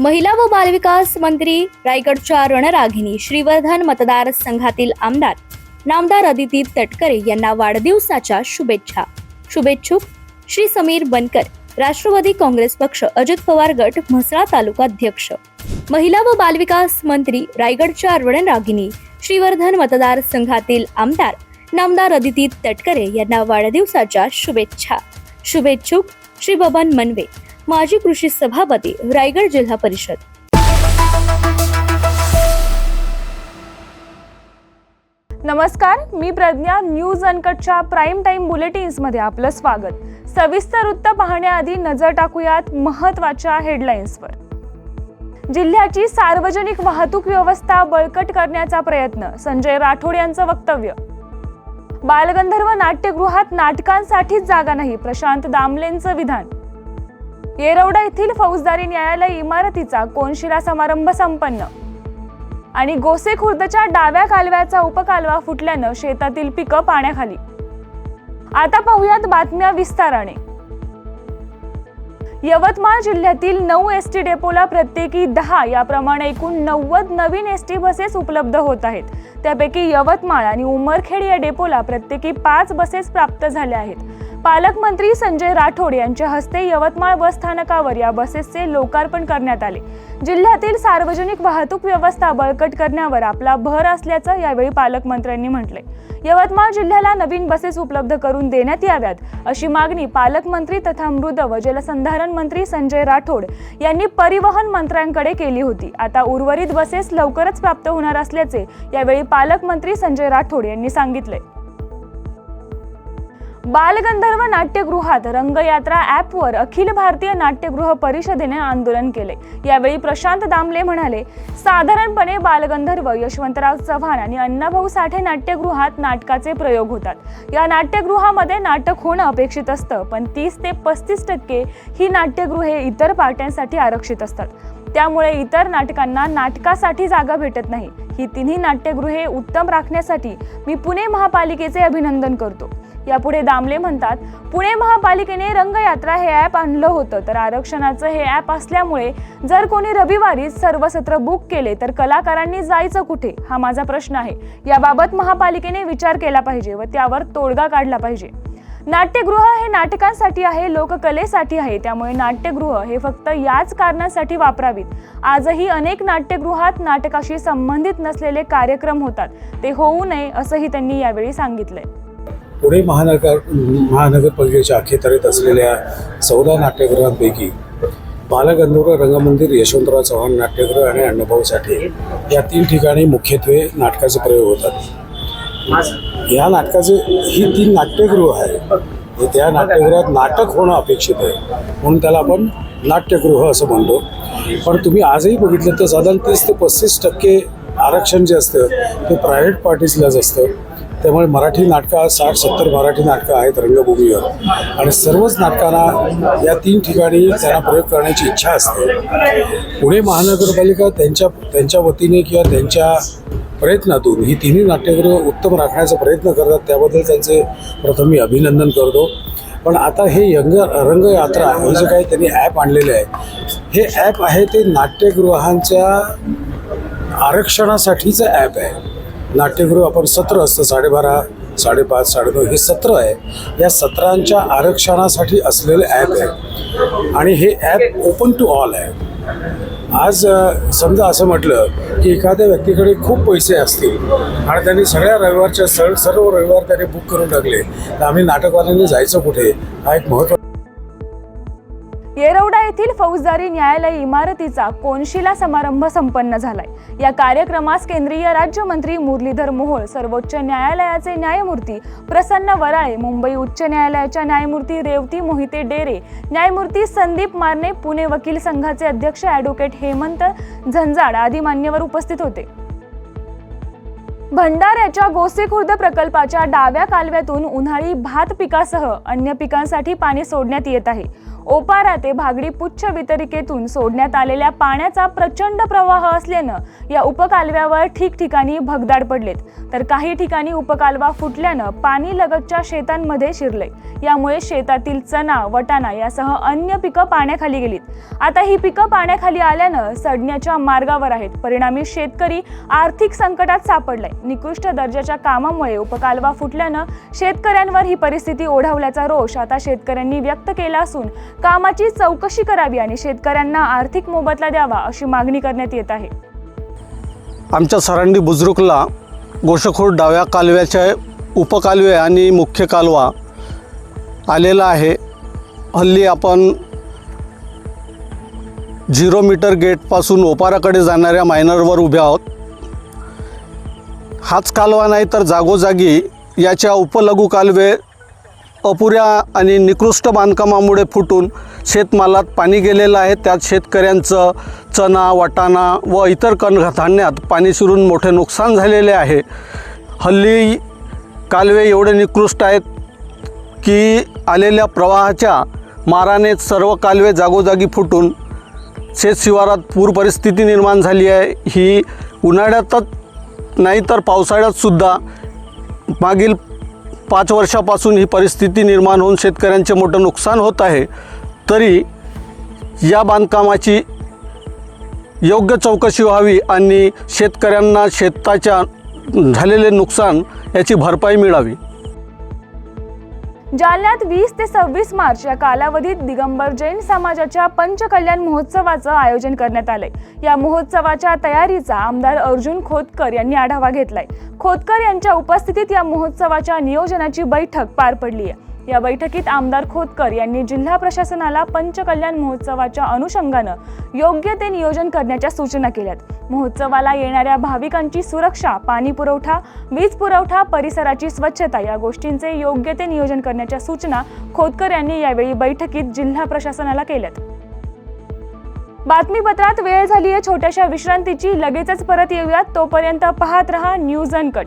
महिला व बालविकास मंत्री रायगडच्या रणरागिणी श्रीवर्धन मतदारसंघातील आमदार नामदार अदिती तटकरे यांना वाढदिवसाच्या शुभेच्छा. शुभेच्छुक श्री समीर बनकर राष्ट्रवादी काँग्रेस पक्ष अजित पवार गट म्हसळा तालुका अध्यक्ष. महिला व बालविकास मंत्री रायगडच्या रणरागिणी श्रीवर्धन मतदारसंघातील आमदार नामदार अदिती तटकरे यांना वाढदिवसाच्या शुभेच्छा. शुभेच्छुक श्री बबन मनवे माजी कृषी सभापती रायगड जिल्हा परिषद. नमस्कार मी प्रज्ञा न्यूज अनकटच्या प्राईम टाईम बुलेटिन्समध्ये आपलं स्वागत. सविस्तर वृत्त पाहण्याआधी नजर टाकूयात महत्त्वाच्या हेडलाईन्सवर जिल्ह्याची सार्वजनिक वाहतूक व्यवस्था बळकट करण्याचा प्रयत्न संजय राठोड यांचं वक्तव्य. बालगंधर्व नाट्यगृहात नाटकांसाठीच जागा नाही प्रशांत दामलेंचं विधान. येरवडा येथील फौजदारी न्यायालय इमारतीचा कोनशिला समारंभ संपन्न. आणि गोसे खुर्दच्या डाव्या कालव्याचा उपकालवा फुटल्यानं शेतातील पिकं पाण्याखाली. आता पाहूयात बातम्या विस्ताराने. यवतमाळ जिल्ह्यातील नऊ एस टी डेपोला प्रत्येकी दहा याप्रमाणे एकूण नव्वद नवीन एस टी बसेस उपलब्ध होत आहेत. त्यापैकी यवतमाळ आणि उमरखेड या डेपोला प्रत्येकी पाच बसेस प्राप्त झाल्या आहेत. पालकमंत्री संजय राठोड यांच्या हस्ते यवतमाळ बस स्थानकावर या बसेसचे लोकार्पण करण्यात आले. जिल्ह्यातील सार्वजनिक वाहतूक व्यवस्था बळकट करण्यावर आपला भर असल्याचं यावेळी पालकमंत्र्यांनी म्हटलंय. यवतमाळ जिल्ह्याला नवीन बसेस उपलब्ध करून देण्यात याव्यात अशी मागणी पालकमंत्री तथा मृद व जलसंधारण मंत्री संजय राठोड यांनी परिवहन मंत्र्यांकडे केली होती. आता उर्वरित बसेस लवकरच प्राप्त होणार असल्याचे यावेळी पालकमंत्री संजय राठोड यांनी सांगितले बालगंधर्व नाट्यगृहात रंगयात्रा ॲपवर अखिल भारतीय नाट्यगृह परिषदेने आंदोलन केले. यावेळी प्रशांत दामले म्हणाले साधारणपणे बालगंधर्व यशवंतराव चव्हाण आणि अण्णाभाऊ साठे नाट्यगृहात नाटकाचे प्रयोग होतात. या नाट्यगृहामध्ये नाटक होणं अपेक्षित असतं पण तीस ते पस्तीस टक्के ही नाट्यगृहे इतर पार्ट्यांसाठी आरक्षित असतात. त्यामुळे इतर नाटकांना नाटकासाठी जागा भेटत नाही. ही तिन्ही नाट्यगृहे उत्तम राखण्यासाठी मी पुणे महापालिकेचे अभिनंदन करतो. यापुढे दामले म्हणतात पुणे महापालिकेने रंगयात्रा हे ॲप आणलं होतं तर आरक्षणाचं हे ॲप असल्यामुळे जर कोणी रविवारीच सर्व सत्र बुक केले तर कलाकारांनी जायचं कुठे? हा माझा प्रश्न आहे. याबाबत महापालिकेने विचार केला पाहिजे व त्यावर तोडगा काढला पाहिजे. नाट्यगृह हे नाटकांसाठी आहे लोककलेसाठी आहे त्यामुळे नाट्यगृह हे फक्त याच कारणासाठी वापरावीत. आजही अनेक नाट्यगृहात नाटकाशी संबंधित नसलेले कार्यक्रम होतात. ते होऊ नये असंही त्यांनी यावेळी सांगितलंय. पुणे महानगर महानगरपालिकेच्या अखेतरेत असलेल्या चौदा नाट्यगृहांपैकी बालगंधर्व रंगमंदिर यशवंतराव चव्हाण नाट्यगृह आणि अण्णाभाऊ साठे या तीन ठिकाणी मुख्यत्वे नाटकाचे प्रयोग होतात. या नाटकाचे ही तीन नाट्यगृह आहे हे त्या नाट्यगृहात नाटक होणं अपेक्षित आहे. म्हणून त्याला आपण नाट्यगृह असं म्हणतो. पण तुम्ही आजही बघितलं तर साधारण तीस ते पस्तीस टक्के आरक्षण जे असतं ते प्रायव्हेट पार्टीजलाच असतं. त्यामुळे मराठी नाटकं साठ सत्तर मराठी नाटकं आहेत रंगभूमीवर. आणि सर्वच नाटकांना या तीन ठिकाणी त्यांना प्रयोग करण्याची इच्छा असते. पुणे महानगरपालिका त्यांच्या त्यांच्या वतीने किंवा त्यांच्या प्रयत्नातून ही तिन्ही नाट्यगृह उत्तम राखण्याचा प्रयत्न करतात त्याबद्दल त्यांचे प्रथम मी अभिनंदन करतो. पण आता हे यंग रंगयात्रा हे जे काही त्यांनी ॲप आणलेले आहे हे ॲप आहे ते नाट्यगृहांच्या आरक्षणासाठीचं ॲप आहे. नाट्यगृह आपण सत्र असतं साडेबारा साडेपाच साडेनऊ हे सत्र आहे. या सत्रांच्या आरक्षणासाठी असलेलं ॲप आहे. आणि हे ॲप ओपन टू ऑल आहे. आज समजा असं म्हटलं की एखाद्या व्यक्तीकडे खूप पैसे असतील आणि त्यांनी सगळ्या रविवारच्या सर सर्व रविवार त्याने बुक करून टाकले तर आम्ही नाटकवाल्यांनी जायचं कुठे? हा एक महत्त्व येरवडा येथील फौजदारी न्यायालय इमारतीचा कोनशिला समारंभ संपन्न झालाय. या कार्यक्रमास केंद्रीय राज्यमंत्री मुरलीधर मोहोळ सर्वोच्च न्यायालयाचे न्यायमूर्ती प्रसन्न वराळे मुंबई उच्च न्यायालयाच्या न्यायमूर्ती रेवती मोहिते डेरे न्यायमूर्ती संदीप मारणे पुणे वकील संघाचे अध्यक्ष ॲडव्होकेट हेमंत झंजाड आदी मान्यवर उपस्थित होते. भंडाऱ्याच्या गोसेखुर्द प्रकल्पाच्या डाव्या कालव्यातून उन्हाळी भात पिकासह अन्य पिकांसाठी पाणी सोडण्यात येत आहे. ओपारा ते भागडी पुच्छ वितरिकेतून सोडण्यात आलेल्या पाण्याचा प्रचंड प्रवाह असल्यानं या उपकालव्यावर ठिकठिकाणी भगदाड पडलेत. तर काही ठिकाणी उपकालवा फुटल्यानं पाणी लगतच्या शेतांमध्ये शिरले यामुळे शेतातील चणा वटाणा यासह अन्य पिकं पाण्याखाली गेलीत. आता ही पिकं पाण्याखाली आल्यानं सडण्याच्या मार्गावर आहेत. परिणामी शेतकरी आर्थिक संकटात सापडलाय. निकृष्ट दर्जाच्या कामामुळे उपकालवा फुटल्यानं शेतकऱ्यांवर ही परिस्थिती ओढावल्याचा रोष आता शेतकऱ्यांनी व्यक्त केला असून कामाची चौकशी करावी आणि शेतकऱ्यांना आर्थिक मोबदला द्यावा अशी मागणी करण्यात येत आहे. आमच्या सरांडी बुजुर्गला गोशखोर डाव्या कालव्याच्या उपकालवे आणि मुख्य कालवा आलेला आहे. हल्ली आपण झिरो मीटर गेटपासून ओपाराकडे जाणाऱ्या मायनरवर उभे आहोत. हाच कालवा नाही तर जागोजागी याच्या उपलघु कालवे अपुऱ्या आणि निकृष्ट बांधकामामुळे फुटून शेतमालात पाणी गेलेलं आहे. त्यात शेतकऱ्यांचं चणा वाटाणा व इतर कणधान्यात पाणी शिरून मोठे नुकसान झालेले आहे. हल्ली कालवे एवढे निकृष्ट आहेत की आलेल्या प्रवाहाच्या माराने सर्व कालवे जागोजागी फुटून शेतशिवारात पूर परिस्थिती निर्माण झाली आहे. ही उन्हाळ्यातच नाही तर पावसाळ्यातसुद्धा मागील पाच वर्षापासून ही परिस्थिती निर्माण होऊन शेतकऱ्यांचे मोठं नुकसान होत आहे तरी या बांधकामाची योग्य चौकशी व्हावी आणि शेतकऱ्यांना शेताच्या झालेले नुकसान याची भरपाई मिळावी. जालन्यात वीस ते सव्वीस मार्च या कालावधीत दिगंबर जैन समाजाच्या पंचकल्याण महोत्सवाचं आयोजन करण्यात आलंय. या महोत्सवाच्या तयारीचा आमदार अर्जुन खोतकर यांनी आढावा घेतलाय. खोतकर यांच्या उपस्थितीत या महोत्सवाच्या नियोजनाची बैठक पार पडली आहे या बैठकीत आमदार खोतकर यांनी जिल्हा प्रशासनाला पंचकल्याण महोत्सवाच्या अनुषंगानं योग्य ते नियोजन करण्याच्या सूचना केल्यात. महोत्सवाला येणाऱ्या भाविकांची सुरक्षा पाणी पुरवठा वीज पुरवठा परिसराची स्वच्छता या गोष्टींचे योग्य ते नियोजन करण्याच्या सूचना खोतकर यांनी यावेळी बैठकीत जिल्हा प्रशासनाला केल्यात. बातमीपत्रात वेळ झाली आहे छोट्याशा विश्रांतीची लगेचच परत येऊयात. तोपर्यंत पाहत रहा न्यूज अनकट.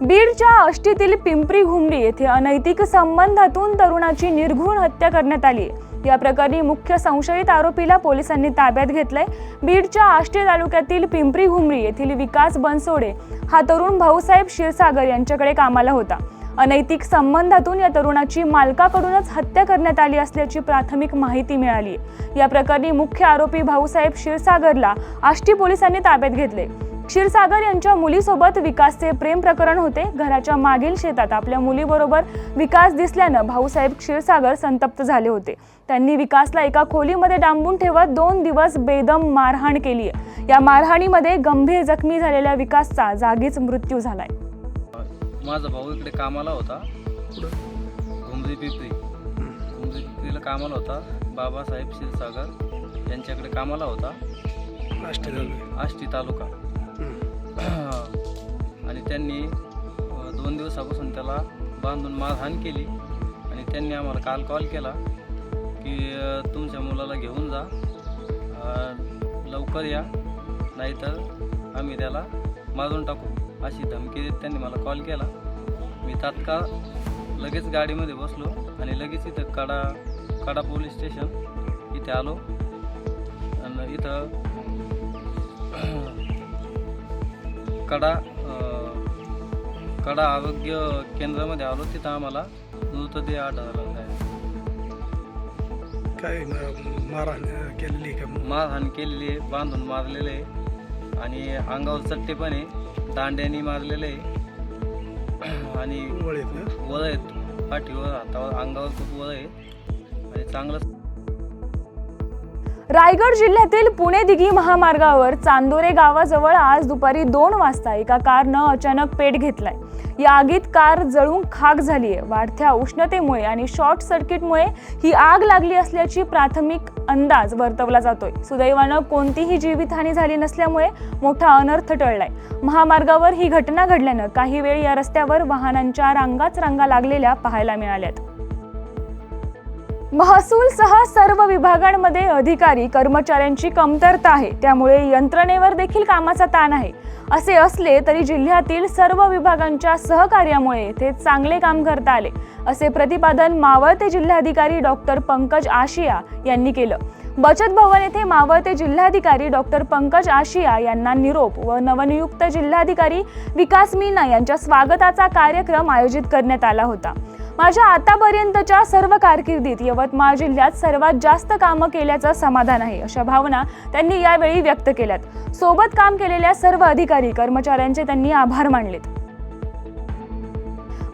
बीडच्या आष्टीतील पिंपरी घुमडी येथे अनैतिक संबंधातून तरुणाची निर्घुण हत्या करण्यात आली. या प्रकरणी मुख्य संशयित आरोपीला पोलिसांनी ताब्यात घेतलंय. बीडच्या आष्टी तालुक्यातील पिंपरी घुमरी येथील विकास बनसोडे हा तरुण भाऊसाहेब क्षीरसागर यांच्याकडे कामाला होता. अनैतिक संबंधातून या तरुणाची मालकाकडूनच हत्या करण्यात आली असल्याची प्राथमिक माहिती मिळाली. या प्रकरणी मुख्य आरोपी भाऊसाहेब क्षीरसागरला आष्टी पोलिसांनी ताब्यात घेतले क्षीरसागर यांच्या मुलीसोबत विकासचे प्रेम प्रकरण होते. घराच्या मागील शेतात आपल्या मुलीबरोबर विकास दिसल्यानं भाऊसाहेब क्षीरसागर संतप्त झाले होते. त्यांनी विकासला एका खोलीमध्ये डांबून ठेवत दोन दिवस बेदम मारहाण केली या मारहाणीमध्ये गंभीर जखमी झालेल्या विकासचा जागीच मृत्यू झालाय. माझा भाऊ इकडे कामाला होता. घुमरी पिपरी. घुमरी पिपरीला कामाला होता. बाबासाहेब क्षीरसागर यांच्याकडे कामाला होता. आष्टी तालुका. आणि त्यांनी दोन दिवसापासून त्याला बांधून मारहाण केली. आणि त्यांनी आम्हाला काल कॉल केला की तुमच्या मुलाला घेऊन जा. लवकर या नाहीतर आम्ही त्याला मारून टाकू अशी धमकी देत त्यांनी मला कॉल केला. मी तात्काळ लगेच गाडीमध्ये बसलो आणि लगेच इथं कडा कडा पोलीस स्टेशन इथे आलो. आणि इथं कडा कडा आरोग्य केंद्रामध्ये आलो तिथं आम्हाला मृतदेह आढळला आहे. काय मारहाण केलेली का? मारहाण केलेली आहे बांधून मारलेले आहे. आणि अंगावर चट्टे पण आहे दांड्याने मारलेले आहे. आणि वळ आहेत पाठीवर हातावर अंगावर खूप वळ आहे. आणि चांगलं रायगड जिल्ह्यातील पुणे दिघी महामार्गावर चांदोरे गावाजवळ आज दुपारी दोन वाजता एका कारनं अचानक पेट घेतलाय. या आगीत कार जळून खाक झाली आहे वाढत्या उष्णतेमुळे आणि शॉर्ट सर्किटमुळे ही आग लागली असल्याची प्राथमिक अंदाज वर्तवला जातोय. सुदैवानं कोणतीही जीवितहानी झाली नसल्यामुळे मोठा अनर्थ टळलाय. महामार्गावर ही घटना घडल्यानं काही वेळ या रस्त्यावर वाहनांच्या रांगाच रांगा लागलेल्या पाहायला मिळाल्यात. महसूलसह सर्व विभागांमध्ये अधिकारी कर्मचाऱ्यांची कमतरता आहे. त्यामुळे यंत्रणेवर देखील कामाचा ताण आहे. असे असले तरी जिल्ह्यातील सर्व विभागांच्या सहकार्यामुळे येथे चांगले काम करता आले असे प्रतिपादन मावळते जिल्हाधिकारी डॉक्टर पंकज आशिया यांनी केलं. बचत भवन येथे मावळते जिल्हाधिकारी डॉक्टर पंकज आशिया यांना निरोप व नवनियुक्त जिल्हाधिकारी विकास मीना यांच्या स्वागताचा कार्यक्रम आयोजित करण्यात आला होता. माझ्या आतापर्यंतच्या सर्व कारकिर्दीत यवतमाळ जिल्ह्यात सर्वात जास्त कामं केल्याचं समाधान आहे अशा भावना त्यांनी यावेळी व्यक्त केल्यात. सोबत काम केलेल्या सर्व अधिकारी कर्मचाऱ्यांचे त्यांनी आभार मानलेत.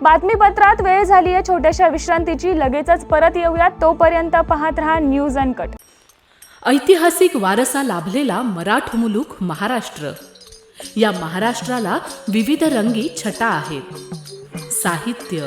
बातमीपत्रात वेळ झाली आहे छोट्याशा विश्रांतीची लगेचच परत येऊयात. तोपर्यंत पाहत रहा न्यूज अँड कट. ऐतिहासिक वारसा लाभलेला मराठ मुलूक महाराष्ट्र. या महाराष्ट्राला विविध रंगी छटा आहेत. साहित्य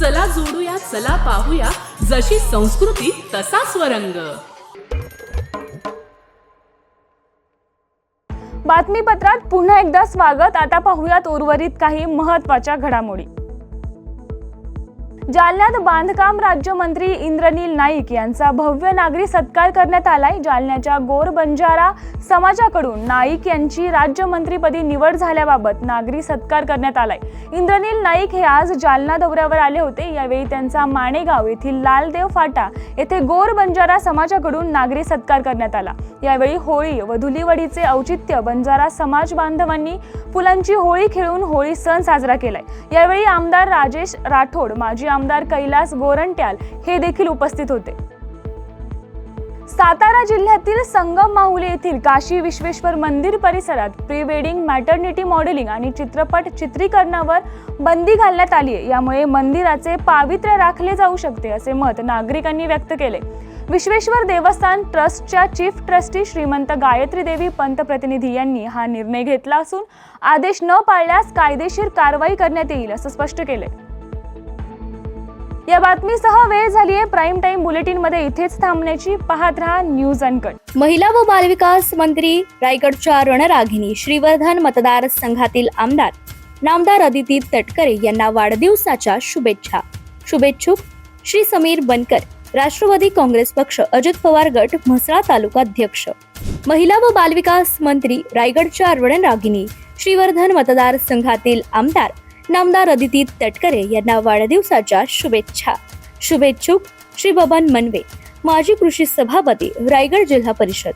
चला जोडूया चला पाहूया. जशी संस्कृती तसा स्वरंग. बातमीपत्रात पुन्हा एकदा स्वागत. आता पाहूयात उर्वरित काही महत्त्वाच्या घडामोडी. जालन्यात बांधकाम राज्यमंत्री इंद्रनील नाईक यांचा भव्य नागरी सत्कार करण्यात आलाय. जालन्याच्या गोर बंजारा समाजाकडून नाईक यांची राज्यमंत्रीपदी निवड झाल्याबाबत नागरी सत्कार करण्यात आलाय. इंद्रनील नाईक हे आज जालना दौऱ्यावर आले होते. यावेळी त्यांचा माणेगाव येथील लालदेव फाटा येथे गोर बंजारा समाजाकडून नागरी सत्कार करण्यात आला. यावेळी होळी व धुलीवडीचे औचित्य बंजारा समाज बांधवांनी फुलांची होळी खेळून होळी सण साजरा केलाय. यावेळी आमदार राजेश राठोड माजी आमदार कैलास गोरंट्याल हे देखील उपस्थित होते. सातारा जिल्ह्यातील संगम माहुली येथील काशी विश्वेश्वर मंदिर परिसरात प्री वेडिंग मॅटर्निटी मॉडेलिंग आणि चित्रपट चित्रीकरणावर बंदी घालण्यात आली आहे यामुळे मंदिराचे पावित्र्य राखले जाऊ शकते असे मत नागरिकांनी व्यक्त केले. विश्वेश्वर देवस्थान ट्रस्टच्या चीफ ट्रस्टी श्रीमंत गायत्री देवी पंत प्रतिनिधी यांनी हा निर्णय घेतला असून आदेश न पाळल्यास कायदेशीर कारवाई करण्यात येईल असं स्पष्ट केलंय. या बातमीसह वेळ झाली आहे प्राईम टाइम बुलेटिनमध्ये इथेच थांबण्याची. पाहत राहा न्यूज अनकट महिला व बालविकास मंत्री रायगडच्या रणरागिणी श्रीवर्धन मतदारसंघातील आमदार नामदार अदिती तटकरे यांना वाढदिवसाच्या शुभेच्छा. शुभेच्छुक श्री समीर बनकर राष्ट्रवादी काँग्रेस पक्ष अजित पवार गट म्हसळा तालुका अध्यक्ष. महिला व बालविकास मंत्री रायगडच्या रणरागिनी श्रीवर्धन मतदारसंघातील आमदार नामदार अदिती तटकरे यांना वाढदिवसाच्या शुभेच्छा. शुभेच्छुक श्री बबन मनवे माजी कृषी सभापती रायगड जिल्हा परिषद.